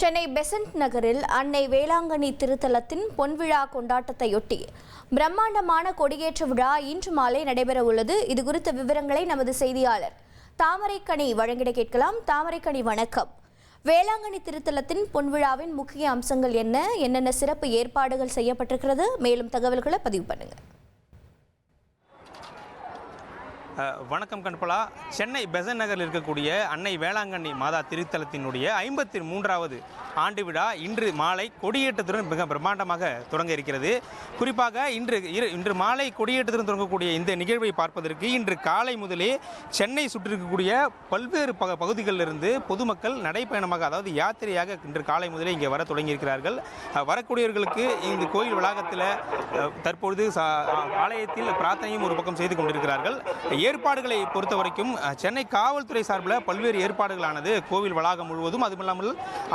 சென்னை பெசன்ட் நகரில் அன்னை வேளாங்கண்ணி திருத்தலத்தின் பொன்விழா கொண்டாட்டத்தையொட்டி பிரம்மாண்டமான கொடியேற்ற விழா இன்று மாலை நடைபெறவுள்ளது. இது குறித்த விவரங்களை நமது செய்தியாளர் தாமரைக்கணி வழங்கிட கேட்கலாம். தாமரைக்கணி வணக்கம். வேளாங்கண்ணி திருத்தலத்தின் பொன்விழாவின் முக்கிய அம்சங்கள் என்ன? என்னென்ன சிறப்பு ஏற்பாடுகள் செய்யப்பட்டிருக்கிறது? மேலும் தகவல்களை பதிவு பண்ணுங்கள் வணக்கம் கண்பலா. சென்னை பெசன் நகரில் இருக்கக்கூடிய அன்னை வேளாங்கண்ணி மாதா திருத்தலத்தினுடைய ஐம்பத்தி மூன்றாவது ஆண்டு விழா இன்று மாலை கொடியேற்றத்துடன் மிக பிரம்மாண்டமாக தொடங்க இருக்கிறது. குறிப்பாக இன்று இரு- இன்று மாலை கொடியேற்றத்துடன் தொடங்கக்கூடிய இந்த நிகழ்வை பார்ப்பதற்கு இன்று காலை முதலே சென்னை சுற்றிருக்கக்கூடிய பல்வேறு பக பகுதிகளிலிருந்து பொதுமக்கள் நடைப்பயணமாக அதாவது யாத்திரையாக இன்று காலை முதலே இங்கே வர தொடங்கியிருக்கிறார்கள். வரக்கூடியவர்களுக்கு இந்த கோயில் வளாகத்தில் தற்பொழுது சா- ஆலயத்தில் பிரார்த்தனையும் ஒரு பக்கம் செய்து கொண்டிருக்கிறார்கள். ஏற்பாடுகளை பொறுத்த வரைக்கும் சென்னை காவல்துறை சார்பில் பல்வேறு ஏற்பாடுகளானது. கோவில் வளாகம் முழுவதும் அதுவும் இல்லாமல்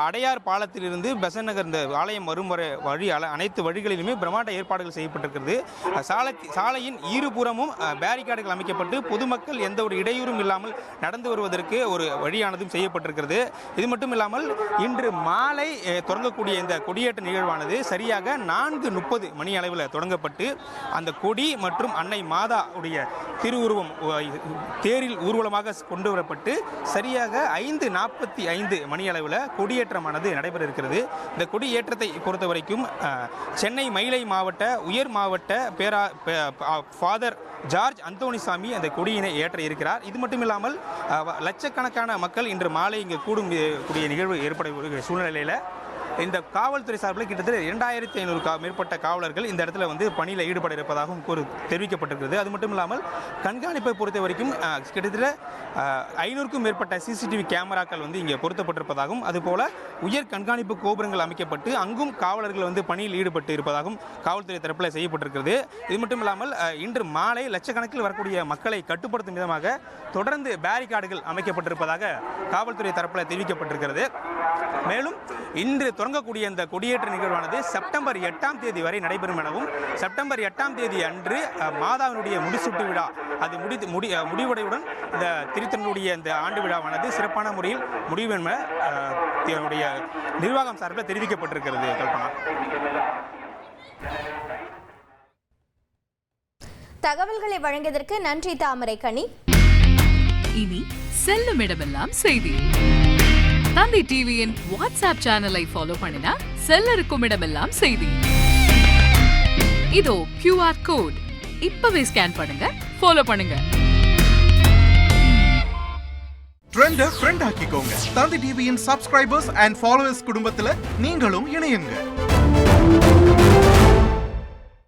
அடையார் பாலத்திலிருந்து பெசன் நகர் இந்த ஆலயம் வரும் வரை வழி அனைத்து வழிகளிலுமே பிரம்மாண்ட ஏற்பாடுகள் செய்யப்பட்டிருக்கிறது. சாலை சாலையின் இருபுறமும் பேரிகார்டுகள் அமைக்கப்பட்டு பொதுமக்கள் எந்த ஒரு இடையூறும் இல்லாமல் நடந்து வருவதற்கு ஒரு வழியானதும் செய்யப்பட்டிருக்கிறது. இது மட்டும் இல்லாமல் இன்று மாலை தொடங்கக்கூடிய இந்த கொடியேற்ற நிகழ்வானது சரியாக நான்கு முப்பது மணி அளவில் தொடங்கப்பட்டு அந்த கொடி மற்றும் அன்னை மாதா உடைய திருவுருவம் தேரில் ஊர்வலமாக கொண்டு வரப்பட்டு சரியாக ஐந்து நாற்பத்தி ஐந்து மணி அளவில் கொடியேற்றமானது நடைபெற இருக்கிறது இந்த கொடியேற்றத்தை பொறுத்த வரைக்கும் சென்னை மயிலை மாவட்ட உயர் மாவட்ட பேரா பே- ஃபாதர் ஜார்ஜ் அந்தோணிசாமி அந்த கொடியினை ஏற்ற இருக்கிறார். இது மட்டும் இல்லாமல் லட்சக்கணக்கான மக்கள் இன்று மாலை இங்கு கூடும் கூடிய நிகழ்வு ஏற்பட சூழ்நிலையில் இந்த காவல்துறை சார்பில் கிட்டத்தட்ட இரண்டாயிரத்தி ஐநூறு கா மேற்பட்ட காவலர்கள் இந்த இடத்துல வந்து பணியில் ஈடுபட இருப்பதாகவும் கூறு தெரிவிக்கப்பட்டிருக்கிறது. அது மட்டும் இல்லாமல் கண்காணிப்பை பொறுத்த வரைக்கும் கிட்டத்தட்ட ஐநூறுக்கும் மேற்பட்ட சிசிடிவி கேமராக்கள் வந்து இங்கே பொருத்தப்பட்டிருப்பதாகவும் அதுபோல உயர் கண்காணிப்பு கோபுரங்கள் அமைக்கப்பட்டு அங்கும் காவலர்கள் வந்து பணியில் ஈடுபட்டு இருப்பதாகவும் காவல்துறை தரப்பில் செய்யப்பட்டிருக்கிறது. இது மட்டும் இல்லாமல் இன்று மாலை லட்சக்கணக்கில் வரக்கூடிய மக்களை கட்டுப்படுத்தும் விதமாக தொடர்ந்து பேரிகார்டுகள் அமைக்கப்பட்டிருப்பதாக காவல்துறை தரப்பில் தெரிவிக்கப்பட்டிருக்கிறது. மேலும் இன்று தொடங்கக்கூடிய இந்த கொடியேற்ற நிகழ்வானது செப்டம்பர் எட்டாம் தேதி வரை நடைபெறும் எனவும் செப்டம்பர் எட்டாம் தேதி அன்று மாதாவினுடைய முடிசூட்டு விழா. அது முடித்து முடி அஹ், முடிவடையுடன் இந்த திருத்தனுடைய இந்த ஆண்டு விழாவானது சிறப்பான முறையில் முடிவு என நிர்வாகம் சார்பில் தெரிவிக்கப்பட்டிருக்கிறது. கல்பனா. தகவல்களை வழங்கியதற்கு நன்றி தாமரைக்கனி இனி செல்லும் இடமெல்லாம் செய்தி. தந்தி டிவியின் வாட்ஸ்அப் சேனலை ஃபாலோ பண்ணினா செல்ல இருக்கும் இடமெல்லாம் செய்தி. இதோ கியூஆர் கோட் இப்பவே ஸ்கேன் பண்ணுங்க ஃபாலோ பண்ணுங்க. Trend friend ஆக்கிக்கோங்க. தந்தி டிவியின் சப்ஸ்கிரைபர்ஸ் அண்ட் ஃபாலோவர்ஸ் குடும்பத்துல நீங்களும் இணையுங்க.